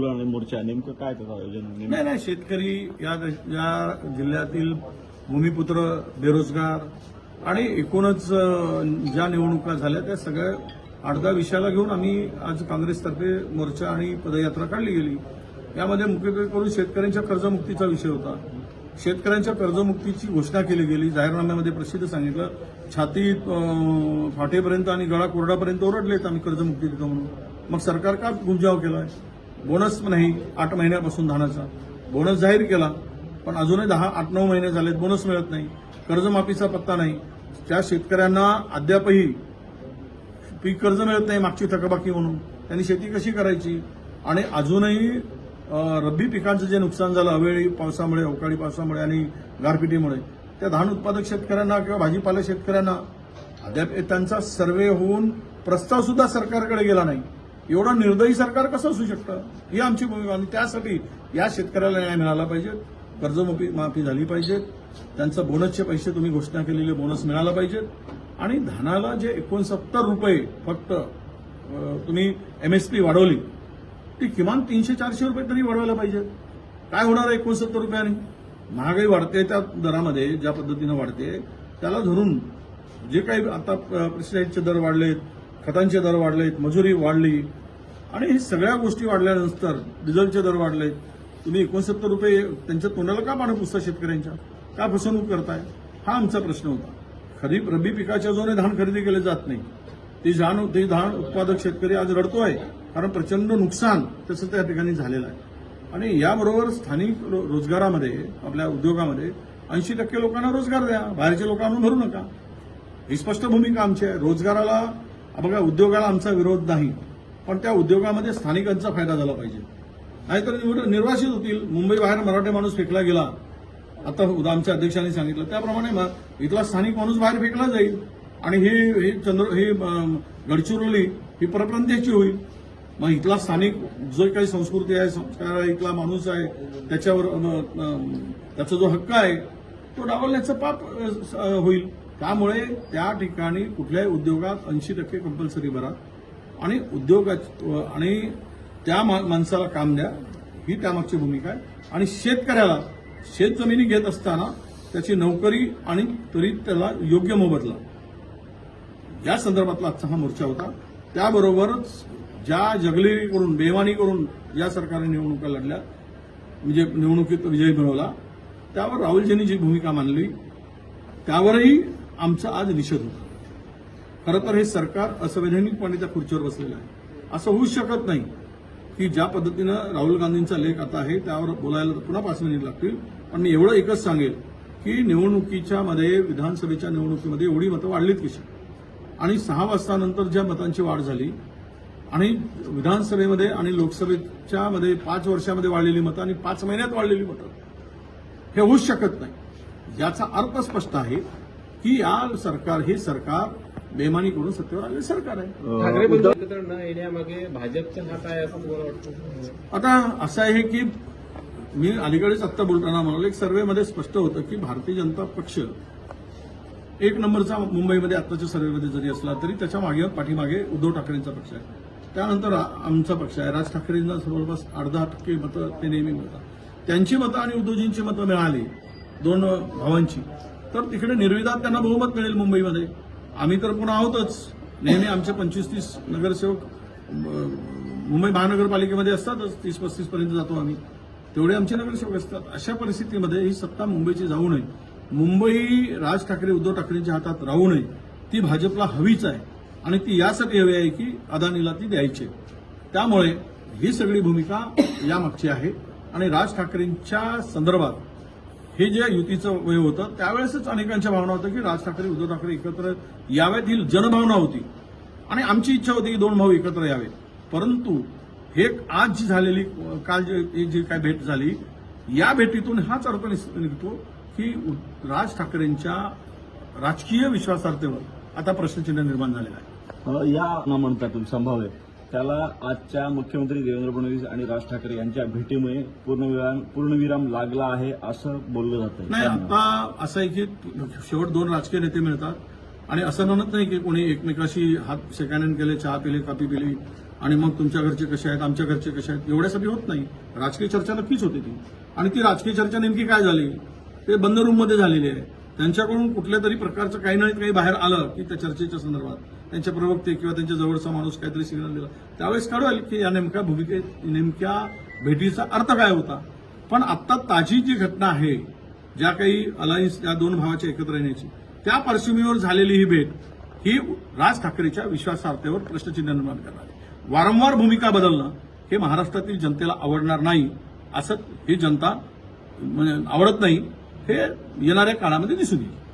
मोर्चा नेमकं काय त्याचं आयोजन नाही नाही शेतकरी या या जिल्ह्यातील भूमिपुत्र बेरोजगार आणि एकूणच ज्या निवडणुका झाल्या त्या सगळ्या आडदा विषयाला घेऊन आम्ही आज काँग्रेसतर्फे मोर्चा आणि पदयात्रा काढली गेली. यामध्ये मुख्यत्वे करून शेतकऱ्यांच्या कर्जमुक्तीचा विषय होता. शेतकऱ्यांच्या कर्जमुक्तीची घोषणा केली गेली. जाहीरनाम्यामध्ये प्रसिद्ध सांगितलं छाती फाटेपर्यंत आणि गळा कोरडापर्यंत ओरडलेत आम्ही कर्जमुक्ती देतो म्हणून. मग सरकार का गुंजाव केला आहे बोनस नाही आठ महिन्यापासून धानाचा. बोनस जाहीर केला पण अजूनही दहा आठ नऊ महिने झालेत बोनस मिळत नाही. कर्जमाफीचा पत्ता नाही. त्या शेतकऱ्यांना अद्यापही पीक कर्ज मिळत नाही मागची थकबाकी म्हणून त्यांनी शेती कशी करायची? आणि अजूनही रब्बी पिकांचं जे नुकसान झालं अवेळी पावसामुळे अवकाळी पावसामुळे आणि गारपिटीमुळे त्या धान उत्पादक शेतकऱ्यांना किंवा भाजीपाला शेतकऱ्यांना अद्याप त्यांचा सर्वे होऊन प्रस्ताव सुद्धा सरकारकडे गेला नाही. एवढं निर्दयी सरकार कसं असू शकतं? ही आमची भूमिका. आणि त्यासाठी या शेतकऱ्याला न्याय मिळाला पाहिजे. कर्जमाफी माफी झाली पाहिजे. त्यांचं बोनसचे पैसे तुम्ही घोषणा केलेले बोनस मिळाला पाहिजेत आणि धानाला जे एकोणसत्तर रुपये फक्त तुम्ही एमएसपी वाढवली ती किमान तीनशे चारशे रुपये तरी वाढवायला पाहिजे. काय होणार आहे एकोणसत्तर रुपयाने? महागाई वाढते त्या दरामध्ये ज्या पद्धतीनं वाढते त्याला धरून जे काही आता प्रेसिडेंटचे दर वाढलेत खतांचे दर वाढलेत मजुरी वाढली आणि हे सगळ्या गोष्टी वाढल्यानंतर डिझेलचे दर वाढलेत. तुम्ही एकोणसत्तर रुपये त्यांच्या तोंडाला का पाणी पुसता शेतकऱ्यांच्या? का फसवणूक करताय? हा आमचा प्रश्न होता. खरीप रब्बी पिकाच्या जोने धान खरेदी केले जात नाही. ती धान ते धान उत्पादक शेतकरी आज रडतोय कारण प्रचंड नुकसान त्याचं त्या ठिकाणी झालेलं आहे. आणि याबरोबर स्थानिक रो- रोजगारामध्ये आपल्या उद्योगामध्ये ऐंशी टक्के लोकांना रोजगार द्या बाहेरच्या लोकांना भरू नका. ही स्पष्ट भूमिका आमची आहे. रोजगाराला बघा उद्योगाला आमचा विरोध नाही पण त्या उद्योगामध्ये स्थानिकांचा फायदा झाला पाहिजे. नाहीतर निवड- निर्वासित होतील. मुंबई बाहेर मराठी माणूस फेकला गेला. आता आमच्या अध्यक्षांनी सांगितलं. त्याप्रमाणे इथला स्थानिक माणूस बाहेर फेकला जाईल. आणि ही चंद्र ही गडचिरोली ही परप्रांत्याची होईल. मग इथला स्थानिक जो काही संस्कृती आहे संस्कार आहे इथला माणूस आहे त्याच्यावर त्याचा जो हक्क आहे तो डावलण्याचं पाप स- होईल. त्यामुळे त्या ठिकाणी कुठल्याही उद्योगात ऐंशी टक्के कंपल्सरी भरा. आणि उद्योगा आणि त्या मा- माणसाला काम द्या. ही त्यामागची भूमिका आहे. आणि शेतकऱ्याला शेत जमिनी घेत असताना त्याची नोकरी आणि तरी त्याला योग्य मोबदला. या संदर्भातला आजचा हा मोर्चा होता. त्याबरोबरच ज्या जगलेरी करून बेमानी करून या सरकारने निवडणुका लढल्या म्हणजे निवडणुकीत विजय मिळवला त्यावर राहुलजींनी जी भूमिका मांडली त्यावरही आमचा आज निषेध होता. खरं तर हे सरकार असंवैधानिकपणे त्या खुर्चीवर बसलेलं आहे. असं होऊच शकत नाही की ज्या पद्धतीनं राहुल गांधींचा लेख आता आहे त्यावर बोलायला तर पुन्हा पाच मिनिट लागतील. पण मी एवढं एकच सांगेल की निवडणुकीच्या मध्ये विधानसभेच्या निवडणुकीमध्ये एवढी मतं वाढलीत कशी? आणि सहा वाजतानंतर ज्या मतांची वाढ झाली आणि विधानसभेमध्ये आणि लोकसभेच्या मध्ये पाच वर्षामध्ये वाढलेली मतं आणि पाच महिन्यात वाढलेली मतं हे होऊच शकत नाही. याचा अर्थ स्पष्ट आहे की या सरकार हे सरकार बेमानी करून सत्तेवर आलेले सरकार आहे. ठाकरे बंधू एकत्र न येण्यामागे भाजपचा हात आहे असं तुम्हाला वाटतं? आता असं आहे की मी अलीकडेच आत्ता बोलताना म्हणालो एक सर्व्हेमध्ये स्पष्ट होतं की भारतीय जनता पक्ष एक नंबरचा मुंबईमध्ये आत्ताच्या सर्व्हेमध्ये जरी असला तरी त्याच्यामागे पाठीमागे उद्धव ठाकरेंचा पक्ष आहे. त्यानंतर आमचा पक्ष आहे. राज ठाकरेंना जवळपास अर्धा टक्के मतं ते नेहमी मिळतात. त्यांची मतं आणि उद्धवजींची मतं मिळाली दोन भावांची. तर तिकडे निर्विदात त्यांना बहुमत मिळेल मुंबईमध्ये. आम्ही तर पुन्हा आहोतच. नेहमी आमचे पंचवीस तीस नगरसेवक मुंबई महानगरपालिकेमध्ये असतातच तीस पस्तीस पर्यंत जातो आम्ही. तेवढे आमचे नगरसेवक असतात. अशा परिस्थितीमध्ये ही सत्ता मुंबईची जाऊ नये. मुंबई राज ठाकरे उद्धव ठाकरेंच्या हातात राहू नये. ती भाजपला हवीच आहे. आणि ती यासाठी हवी आहे की अदानीला ती द्यायची आहे. त्यामुळे ही सगळी भूमिका यामागची आहे. आणि राज ठाकरेंच्या संदर्भात हे जे युतीचं वय होतं त्यावेळेसच अनेकांच्या भावना होत्या की राज ठाकरे उद्धव ठाकरे एकत्र यावेत ही जनभावना होती. आणि आमची इच्छा होती की दोन भाऊ एकत्र यावेत. परंतु हे आज जी झालेली काल जे जी काय भेट झाली या भेटीतून हाच अर्थ निस- निघतो की राज ठाकरेंच्या राजकीय विश्वासार्थेवर आता प्रश्नचिन्ह निर्माण झालेलं आहे. या न म्हणता तुम्ही संभाव्य त्याला आजच्या मुख्यमंत्री देवेंद्र फडणवीस आणि राज ठाकरे यांच्या भेटीमुळे पूर्णविराम पूर्णविराम लागला आहे असं बोललं जातं नाही आता असं आहे की शेवट दोन राजकीय नेते मिळतात. आणि असं म्हणत नाही की कोणी एकमेकाशी हात सेकंड हँड केले चहा पिले कापी पिली आणि मग तुमच्या घरचे कसे आहेत आमच्या घरचे कसे आहेत एवढ्यासाठी होत नाही. राजकीय चर्चा नक्कीच होती ती. आणि ती राजकीय चर्चा नेमकी काय झाली? ते बंद रूममध्ये झालेली आहे. त्यांच्याकडून कुठल्या तरी प्रकारचं काही नाही काही बाहेर आलं की त्या चर्चेच्या संदर्भात. त्यांचे प्रवक्ते किंवा त्यांच्या जवळचा माणूस काहीतरी सिग्नल दिला. त्यावेळेस कळेल की या नेमक्या भूमिकेत नेमक्या भेटीचा अर्थ काय होता? पण आत्ता ताजी जी घटना आहे ज्या काही अलायन्स या दोन भावाच्या एकत्र येण्याची त्या पार्श्वभूमीवर झालेली ही भेट ही राज ठाकरेच्या विश्वासार्हतेवर प्रश्नचिन्ह निर्माण करणार. आहे वारंवार भूमिका बदलणं हे महाराष्ट्रातील जनतेला आवडणार नाही असं ही जनता म्हणजे आवडत नाही हे येणाऱ्या काळामध्ये दिसून येईल.